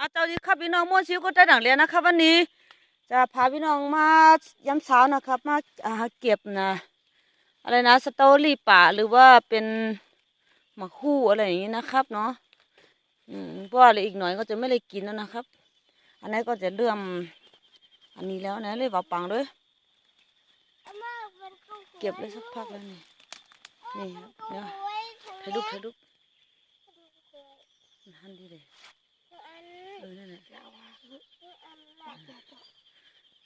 อาเจ้าดีครับพี่น้องม่วนชิวก็ได้ดังเรียนนะครับ วันนี้ จะพาพี่น้องมาย้ำเช้านะครับมาอ่าเก็บนะอะไรนะสตอรี่ป่าหรือว่าเป็นหมากคู่อะไรอย่างนี้นะครับเนาะอืมเพราะว่าอีกหน่อยก็จะไม่ได้กินแล้วนะครับ อันนี้ก็จะเลื่อมอันนี้แล้วนะเลยว่าปังด้วย เก็บเลยสักพักแล้วนี่นี่ครับเดี๋ยวถ่ายรูปถ่ายรูปหันดีเลย เออนั่นแหละ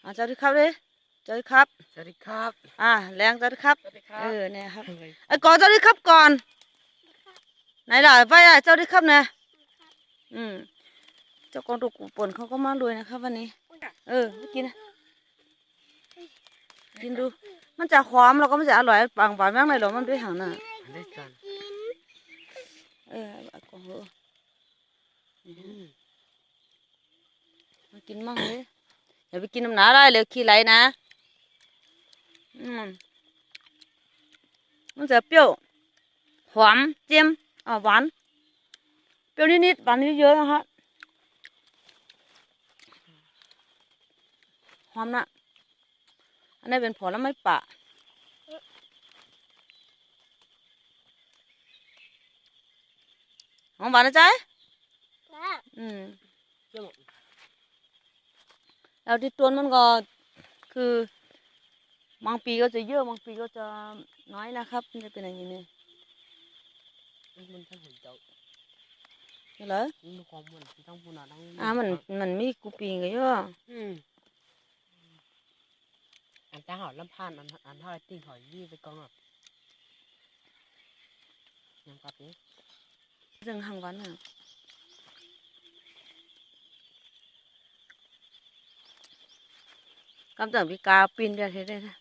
อ่าเจ้าดีครับเลยเจ้าดีครับ สวัสดีครับ อ่าแรงเจ้าดีครับ สวัสดีครัเอบอเนี่ยครับเฮ้ยไอ้ก่อนเจ้าดีครับก่อน ไหนล่ะไปอะเจ้าดีครับนะอืมเจ้ากองตุกปนเขาก็มาด้วยนะครับ วันนี้ เออไม่กินนะกินดู มันจะหอมแล้วก็มันจะอร่อยปังหวานมากเลยหรอมันด้วยหางน่ะอันนี้กันเออเอากองเหอะอื มมากินมั่งเลยอย่าไปกินน้ำหนาได้เลยขี้ไหลนะอืมมันจะเปรี้ยวหอมเจียมอ่าหวานเปรี้ยวนิดๆหวานนิดเยอะนะฮะหอมนะอันนี้เป็นผลไม้ป่าหอมหวานนะจ๊ะอืมเจ้า แล้วที่ต้นมันก็คือบางปีก็จะเยอะบางปีก็จะน้อยนะครับมันจะเป็นอย่างนี้นี่มันทั้งหัวเจ้านี่เหรอมันมีความเหมือนที่ต้องพูดนะต้องอ่ามันมันมีกูปีก็เยอะอืมอันจะหอลำพานอันอันเท่าไรติ้งหอยยี่ไปกองอะยังกับนี้เรื่อง hàng วันอะ กำจัดวิกาปีนเดียวเท่ได้นะ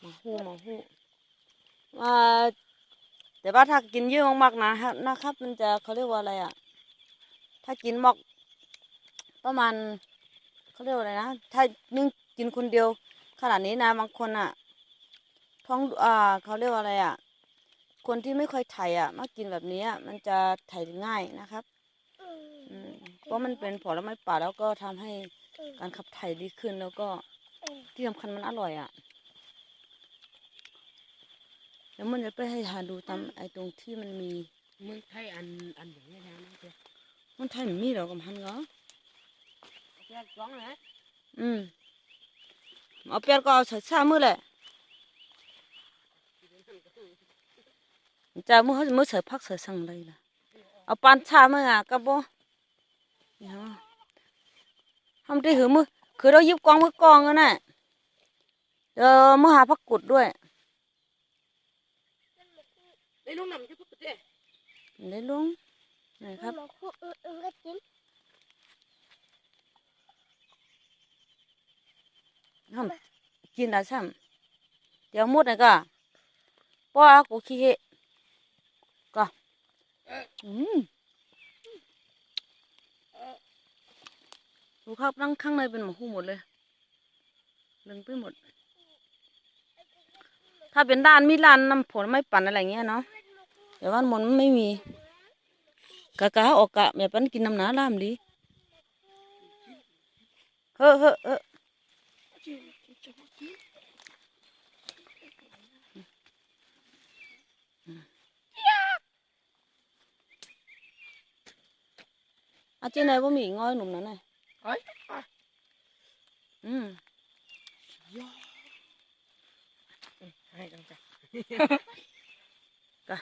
หมาหูหมาหูอ่าแต่ว่าถ้ากินเยอะมากๆนะนะครับ มันจะเขาเรียกว่าอะไรอะ ถ้ากินมอก ประมาณเขาเรียกว่าอะไรนะ ถ้านึ่งกินคนเดียว ขนาดนี้นะบางคนอะ ท้องอ่าเขาเรียกว่าอะไรอะ คนที่ไม่ค่อยถ่ายอะมากินแบบนี้อะมันจะถ่ายง่ายนะครับอืมเพราะมันเป็นผลไม้ป่าแล้วก็ทำให้การขับถ่ายดีขึ้นแล้วก็ที่สำคัญมันอร่อยอะเดี๋ยวมันจะไปให้หาดูตามไอ้ตรงที่มันมีมึงไทยอันอันอย่างนี้แล้วนะเจ้ามันไทยมันมีเหรอกับมันเหรอแค่สองนะอืมเอาเปียกก็เอาใส่ชามือแหละ จะมือเขามือใส่พักใส่สั่งเลยล่ะเอาปานชามืออะกับบ่เนี่ยทำได้หือมือคือเรายิบกองมือกองกันน่ะเดี๋ยวมือหาพักกุดด้วยไอ้ลูกนำจะพูดเจ้ได้ลุงไหนครับทำกินได้ซ้ำเดี๋ยวหมดเลยก็ป้ากูขี้เหะก็อืม ดูครับนั่งข้างในเป็นหมูหูหมดเลยเลึงไปหมด ถ้าเป็นด้านมีร้านน้ำผลไม่ปั่นอะไรเงี้ยเนาะแต่ว่ามันไม่มีกะกะออกกะแม่ปันกินน้ำหนาล่ามดีเฮ้อเฮ้อเฮ้อ อาเจไหนว่ามีง้อยหนุ่มนั่นน่ะเฮ้ยอืมให้กันจ้ะกะ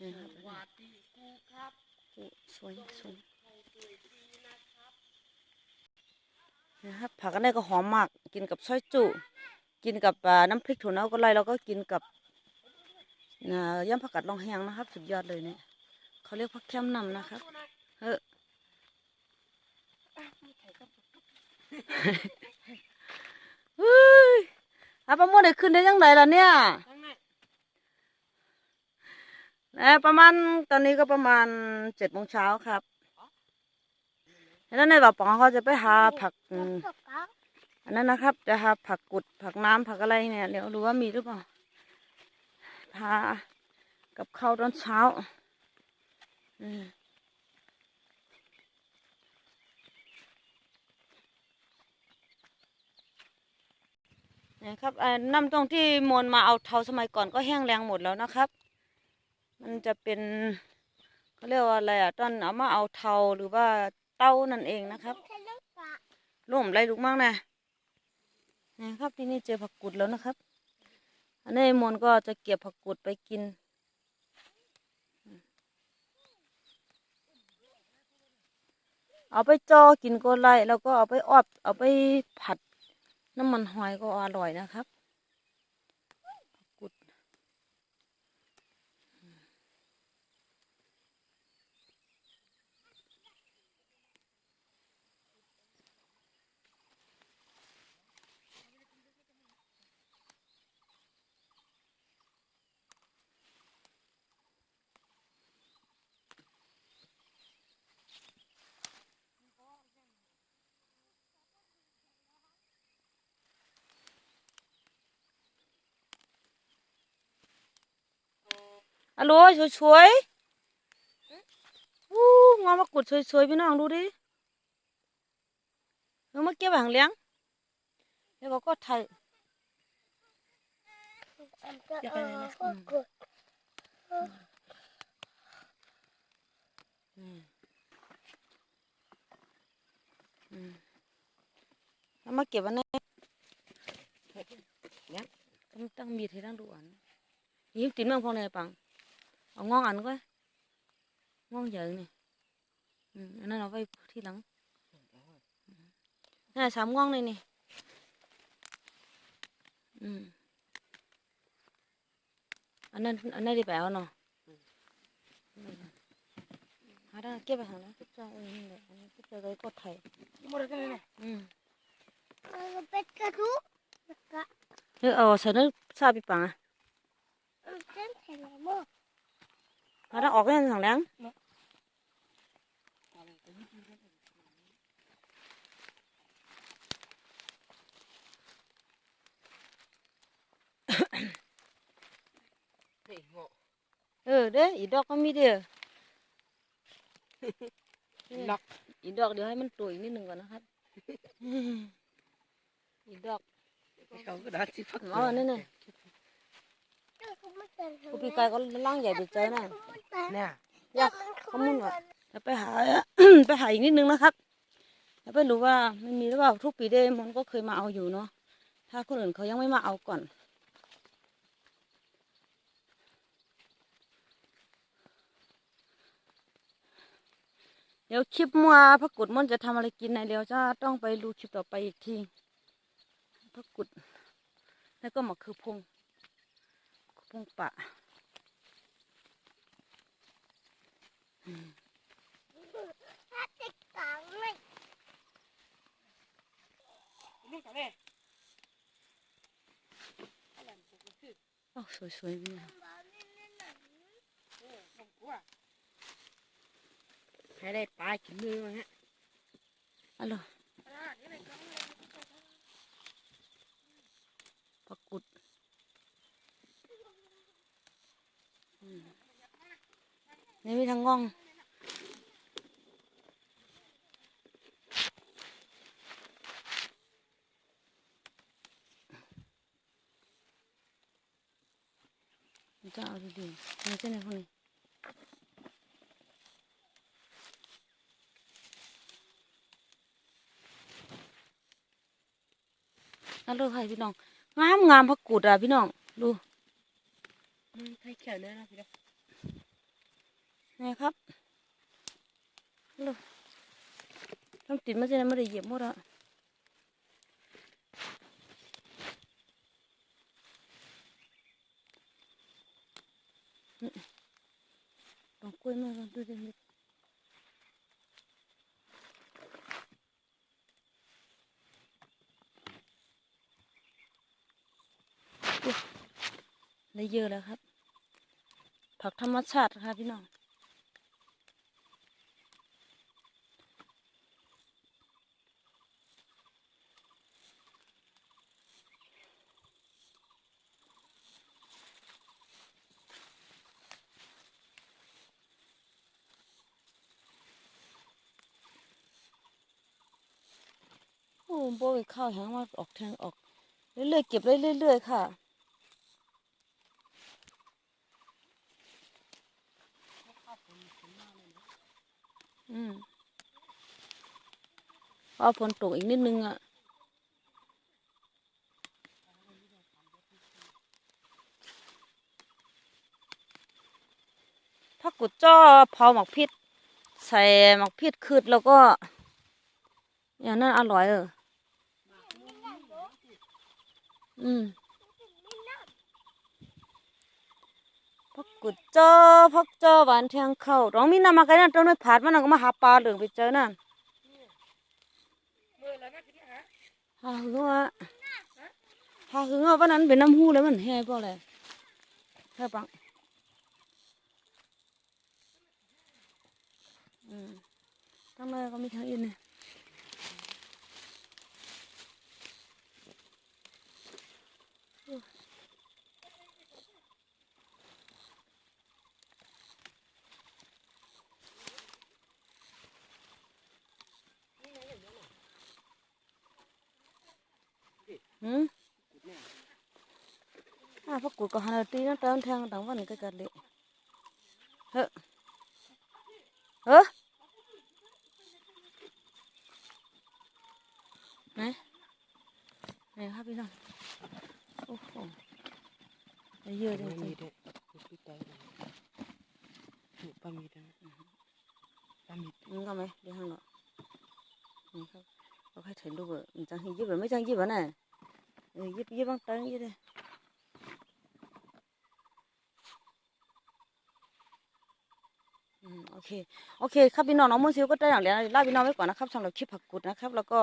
นี่ครับวัสดีกูครับโอ้สวยสวยนะครับผักอันนี้ก็หอมมาก กินกับซอยจุ กินกับอ่าน้ำพริกถั่วเน่าก็ไรแล้วก็กินกับอ่ายำผักกัดลองแห้งนะครับ สุดยอดเลยเนี่ยเขาเรียกผักแคมนำนะครับ เฮ้อเฮ้ยอาประมวลได้ขึ้นได้ยังไงล่ะเนี่ยนะประมาณตอนนี้ก็ประมาณเจ็ดโมงเช้าครับ แล้วในบ่อปองเขาจะไปหาผัก อันนั้นนะครับ จะหาผักกุดผักน้ำผักอะไรเนี่ยเดี๋ยวดูว่ามีหรือเปล่าพากับข้าวตอนเช้า อืม นะครับน้ำตรงที่มวลมาเอาเทาสมัยก่อนก็แห้งแรงหมดแล้วนะครับ มันจะเป็นเขาเรียกว่าอะไรอะตอนเอามาเอาเทาหรือว่าเต้านั่นเองนะครับร่มไรลูกมากนะนะครับที่นี่เจอผักกุดแล้วนะครับ อันนี้มนก็จะเก็บผักกุดไปกิน เอาไปจอกินก็ไล่แล้วก็เอาไปออบเอาไปผัด น้ำมันหอยก็อร่อยนะครับ โหลสวยๆอู้งอมากดสวยๆพี่น้องดูดิเออมาเก็บหางเลี้ยงเดี๋ยวก็ถ่ายจะไปไหนนะอืมอืมแล้วมาเก็บอันนี้เนี่ยต้องตั้งมีดให้ตั้งดูอันยิ้มติดเมืองพองในปัง เอางองอันก็งองใหญ่นี่อืมอันนั้นเอาไว้ที่หลังนี่นสามงองเลยนี่อืมอันนั้นอันนั้นดีไปเอาเนาะหาได้เก็บไปหาแล้วเก็บใจเออนี่แหละอันนี้เก็บใจไว้กดไทยหมดแล้วเนี่ยอืมเป็ดกระทุกะเออเอาใส่นึกซาปิปังอะเส้นแผ่นหม้ อหาได้ออกเล่นถังแรงเออเด้ออีดอกก็มีเด้อล็อกอีดอกเดี๋ยวให้มันตัวอีกนิดหนึ่งก่อนนะครับอีดอกเขาก็ได้สิฟักเอาอันนี้น่ะเขาไม่เกินกูปีกายก็ล่างใหญ่ดีใจน่ะเนี่ยอยากเขามุ่นว่ะแล้วไปหาไปหาอีกนิดนึงนะครับแล้วไปรู้ว่ามันมีหรือเปล่าทุกปีเดมันก็เคยมาเอาอยู่เนาะถ้าคนอื่นเขายังไม่มาเอาก่อนเดี๋ยวคลิปมัวพระกุดมันจะทำอะไรกินนะเดี๋ยวจะต้องไปดูคลิปต่อไปอีกทีพระกุดแล้วก็มะคือพง คือพงป่าถ้าติดกลางไม่ นี่กันเลย โอ้สวยๆพี่นะ ให้ได้ปลากินมือมาฮะ อัลโหลปลากุดอืม นี่มีทั้งง่อง จะเอาดีๆมันจะไหนพวกนี้นั่นเลยค่ะพี่น้อง งามงามพักกูดอะพี่น้อง ดูมันใช้เขียวเนื้อนะพี่เด้อ นี่ครับดูต้องติดมาส้นไม่ได้เหยียบหมดอะลองกล้วยมาลองดูดิมิได้เยอะแล้วครับ ผักธรรมชาติค่ะพี่น้อง โบยข้าวแห้งมาออกแทงออก เรื่อยๆเก็บเรื่อยๆค่ะอืมพอฝนตกอีกนิดนึงอะถ้ากุดจ้อพอหมักพิษใส่หมักพิษคืดแล้วก็ อย่างนั้นอร่อยเออ อืมพักกุดจอพักจอหวานแทงเข้าร้องมีน้ำมาไกลนั่นต้นไม้ผาดมันนั่นก็มาหาปลาเหลืองไปเจอนั่นหาหึงอะหาหึงอะวันนั้นเป็นน้ำหูเลยมันแห่เปล่เลยแห่ปังอืมทำไมก็มีทางอื่นเนี่ย หืม อ่าพวกกูก็หันตีนั่นเติมแทงต่างวันก็กัดเลยเฮ้อเฮ้อไหนไหนครับพี่น้องโอ้โหไโอเค โอเค ครับพี่น้องน้องมุ้งซิวก็ได้อย่างแล้วลาพี่น้องไว้ก่อนนะครับสำหรับคลิปผักกุดนะครับ แล้วก็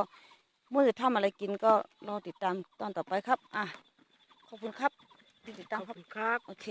เมื่อจะทำอะไรกินก็รอติดตามตอนต่อไปครับ อะ ขอบคุณครับที่ติดขตามอบครับคุณครับ โอเค